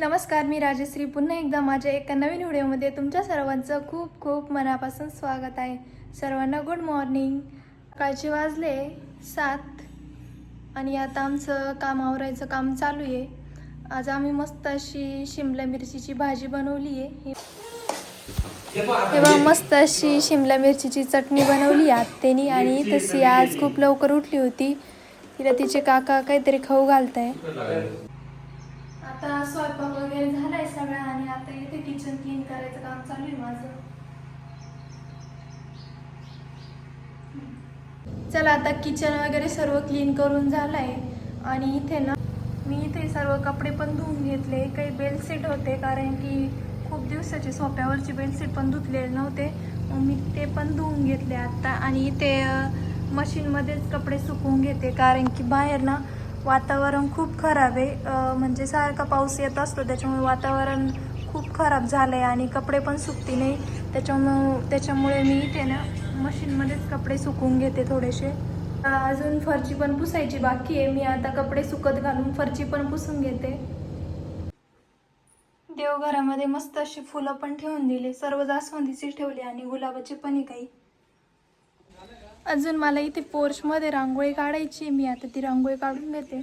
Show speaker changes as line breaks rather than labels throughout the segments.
नमस्कार मी राजश्री. पुन्हा एकदा माझ्या एका नवीन व्हिडिओमध्ये तुमच्या सर्वांचं खूप खूप मनापासून स्वागत आहे. सर्वांना गुड मॉर्निंग काळचे वाजले सात आणि आता आमचं काम आवरायचं काम चालू आहे. आज आम्ही मस्त अशी शिमला मिरचीची भाजी बनवली आहे. तेव्हा मस्त अशी शिमला मिरचीची चटणी बनवली आत्तेनी आणि तशी आज खूप लवकर उठली होती. तिला तिचे काका काहीतरी खाऊ घालत आहे आता स्वयंपाक वगैरे झालाय सगळा आणि आता इथे किचन क्लीन करायचं काम चालू आहे माझं. चला आता किचन वगैरे सर्व क्लीन करून झालंय. आणि इथे ना मी इथे सर्व कपडे पण धुवून घेतले. काही बेडशीट होते कारण की खूप दिवसाचे सोप्यावरचे बेडशीट पण धुतलेले नव्हते. मी ते पण धुवून घेतले आता. आणि इथे मशीनमध्येच कपडे सुकवून घेते कारण की बाहेर ना वातावरण खूप खराब आहे. म्हणजे सारखा पाऊस येत असतो त्याच्यामुळे वातावरण खूप खराब झालं आहे आणि कपडे पण सुकती नाही. त्याच्यामुळं त्याच्यामुळे मी इथे ना मशीनमध्येच कपडे सुकवून घेते थोडेसे. अजून फरची पण पुसायची बाकी आहे. मी आता कपडे सुकत घालून फरची पण पुसून घेते. देवघरामध्ये मस्त अशी फुलं पण ठेवून दिली. सर्व जास्वंदीची ठेवली आणि गुलाबाची पण काही. अजून मला इथे पोर्चमध्ये रांगोळी काढायची मी आता ती रांगोळी काढून घेते.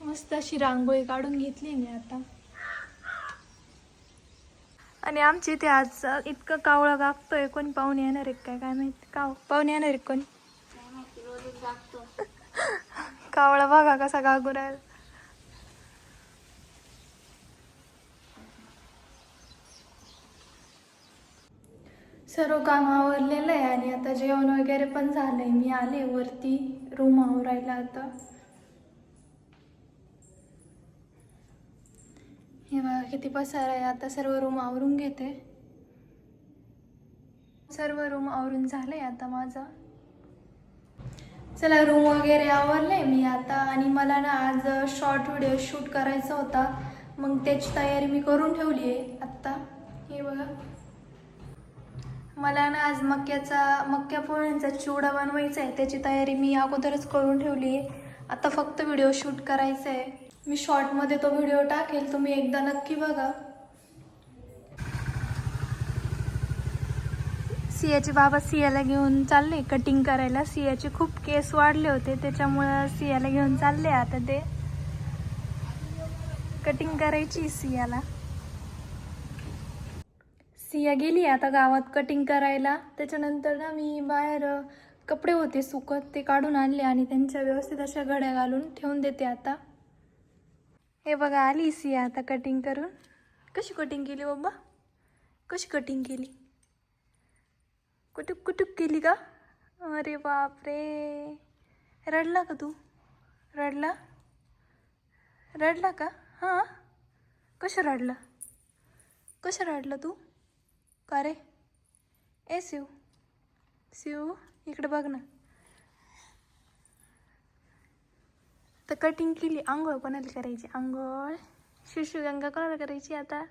मस्त अशी रांगोळी काढून घेतली मी आता. आणि आमची इथे आज इतकं कावळं गागतोय. कोणी पाहुणे येणार आहे काय? काय माहिती? काव पाहुणे येणार आहे कोणी? कावळा बघा कसा गागू राहिला. सर्व काम आवरलेलं आहे आणि आता जेवण वगैरे पण झालंय. मी आले वरती रूम आवरायला आता. हे बघा किती पसार आहे. आता सर्व रूम आवरून घेते. सर्व रूम आवरून झालंय आता माझा. चला रूम वगैरे आवरले मी आता. आणि मला ना आज शॉर्ट व्हिडिओ शूट करायचा होता. मग त्याची तयारी मी करून ठेवली आहे आत्ता. हे बघा. मला ना आज मक्याचा मक्या पोळ्यांचा चिवडा बनवायचा आहे त्याची तयारी मी अगोदरच करून ठेवली आहे आता फक्त व्हिडिओ शूट करायचा आहे मी शॉर्टमध्ये तो व्हिडिओ टाकेल तुम्ही एकदा नक्की बघा. सियाचे बाबा सियाला घेऊन चालले. कटिंग करायला. सियाचे खूप केस वाढले होते त्याच्यामुळं सियाला घेऊन चालले आता ते. कटिंग करायची सियाला. सिया गेली आता गावात कटिंग करायला. त्याच्यानंतर ना मी बाहेर कपडे होते सुकत ते काढून आणले आणि त्यांच्या व्यवस्थित अशा घड्या घालून ठेवून देते आता. हे बघा आली सिया आता कटिंग करून. कशी कटिंग केली बाबा? कशी कटिंग केली? कुटुक कुटुक केली का? अरे बापरे! रडला का तू? रडला? रडला का? हां? कसं रडलं? कसं रडलं तू? का रे? ए शिव. शिव इकडे बघ ना. तर कटिंग केली आंघोळ कोणाला करायची? आंघोळ. शिशुगंगा कोणाला करायची आता?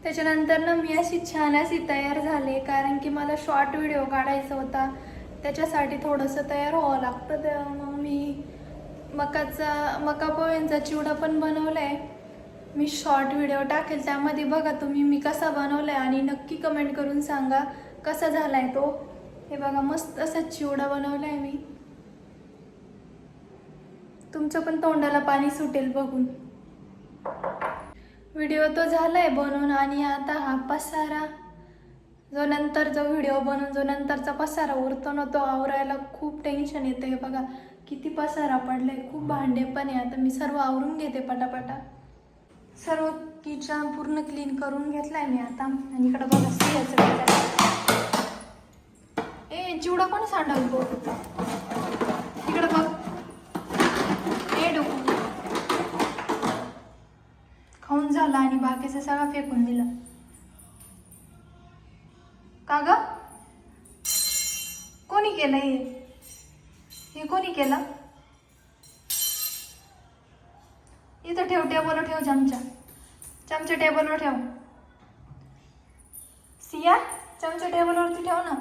त्याच्यानंतर ना मी अशी छान अशी तयार झाले कारण की मला शॉर्ट व्हिडिओ काढायचा होता. त्याच्यासाठी थोडंसं तयार व्हावं लागतं. तर मग मी मकाचा मका पोळ्यांचा चिवडा पण बनवला आहे मी शॉर्ट व्हिडिओ टाकेल त्यामध्ये बघा तुम्ही मी कसा बनवला आहे आणि नक्की कमेंट करून सांगा कसा झाला आहे तो. हे बघा मस्त असा चिवडा बनवला आहे मी. तुमचं पण तोंडाला पाणी सुटेल बघून. व्हिडिओ तो झालाय बनवून आणि आता हा पसारा जो नंतर जो व्हिडिओ बनवून जो नंतरचा पसारा उरतो ना तो आवरायला खूप टेन्शन येतं हे बघा किती पसारा पडलाय खूप भांडे पण आहे. आता मी सर्व आवरून घेते पटापटा. सर्व किचन पूर्ण क्लीन करून घेतलाय मी आता. आणि इकडं बघा सियाचं ए चिवडा कोणी सांडाल बघ इकडं बघ. ए डोकं. खाऊन झाला आणि बाकीचं सगळं फेकून दिलं. का ग? कोणी केलं हे? हे कोणी केलं? ठेव टेबलवर ठेव चमचा. चमचा टेबलवर ठेव. सिया चमचा टेबलवरती ठेव ना.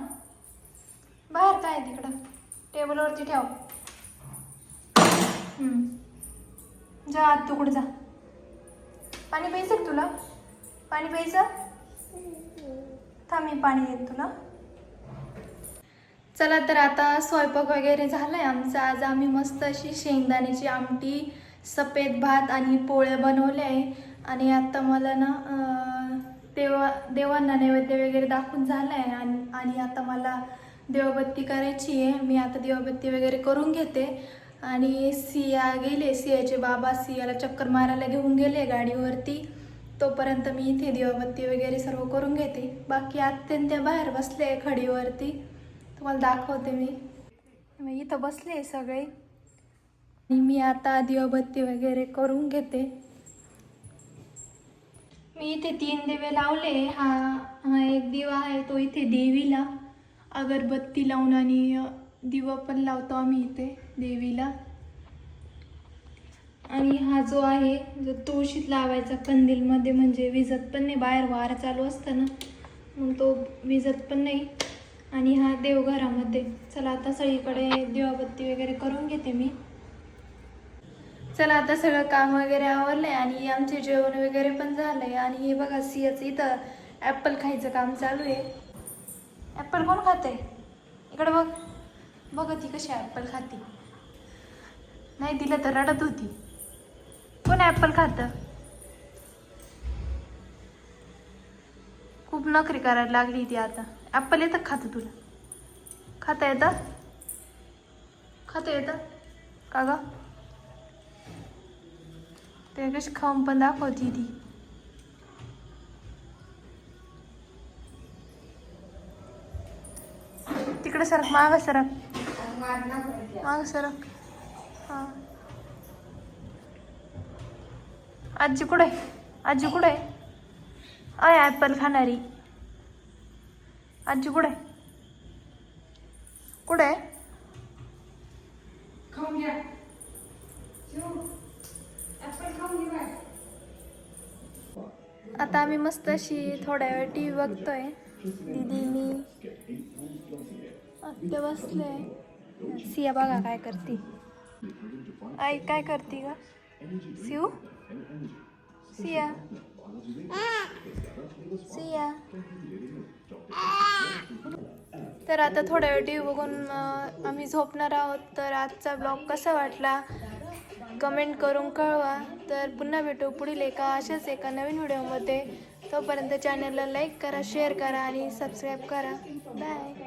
बाहेर काय आहे तिकडं? टेबलवरती ठेव. जा आत तुकडं जा. पाणी प्यायचं तुला? पाणी प्यायचं? थांब मी पाणी देत तुला. चला तर आता स्वयंपाक वगैरे झाला आहे आमचा. आज आम्ही मस्त अशी शेंगदाण्याची आमटी सफेद भात आणि पोळ्या बनवले आहे. आणि आत्ता मला ना देवा देवांना नैवेद्य वगैरे दाखवून झालं आहे. आणि आणि आता मला देवबत्ती करायची आहे. मी आता देवबत्ती वगैरे करून घेते. आणि सिया गेले सियाचे बाबा सियाला चक्कर मारायला घेऊन गेले गाडीवरती. तोपर्यंत मी इथे दिवाबत्ती वगैरे सर्व करून घेते. बाकी अत्यंत बाहेर बसले खडीवरती. तुम्हाला दाखवते मी. मी इथं बसले सगळे. आणि मी आता दिवाबत्ती वगैरे करून घेते. मी इथे तीन दिवे लावले. हा हा एक दिवा आहे तो इथे देवीला. अगरबत्ती लावून आणि दिवा पण लावतो आम्ही इथे देवीला. आणि हा जो आहे जो तुळशीत लावायचा कंदीलमध्ये म्हणजे विजत पण नाही बाहेर वार चालू असतं ना मग तो विजत पण नाही. आणि हा देवघरामध्ये. चला आता सगळीकडे दिवाबत्ती वगैरे करून घेते मी. चला आता सगळं काम वगैरे आवरलंय आणि आमचे जेवण वगैरे पण झालंय. आणि हे बघा सियाचं इथं ॲप्पल खायचं काम चालू आहे. ॲपल कोण खाते इकडे बघ. बघ ती कशी ॲपल खाते. नाही दिलं तर रडत होती. कोण ॲप्पल खातं? खूप नोकरी करायला लागली ती आता. ॲपल येतं खातं तुला? खाता येतं? खाता येतं? का गं? ते कशी खाऊन पण दाखवती ती तिकडे सरक माग सरक. माग सरक. हां. आजी कुठे? आहे आजी कुठे? आहे अय ॲपल खाणारी. आजी कुठे? आहे कुठे आहे
खाऊन घ्या शिव, ऍपल खाऊन घे बाय.
आता आम्ही मस्त अशी थोड्या वेळ टी व्ही बघतोय. दीदी मी आत्या बसले. सिया बघा काय करते. आई काय करते का सिऊ? सिया? सिया? तर आता थोड्या वेळ टी व्ही बघून आम्ही झोपणार आहोत. तर आजचा ब्लॉग कसा वाटला? कमेंट करून कळवा. तर पुन्हा भेटू पुढील एका अशाच एका नवीन व्हिडिओमध्ये तोपर्यंत चॅनलला लाईक करा शेअर करा आणि सबस्क्राईब करा. बाय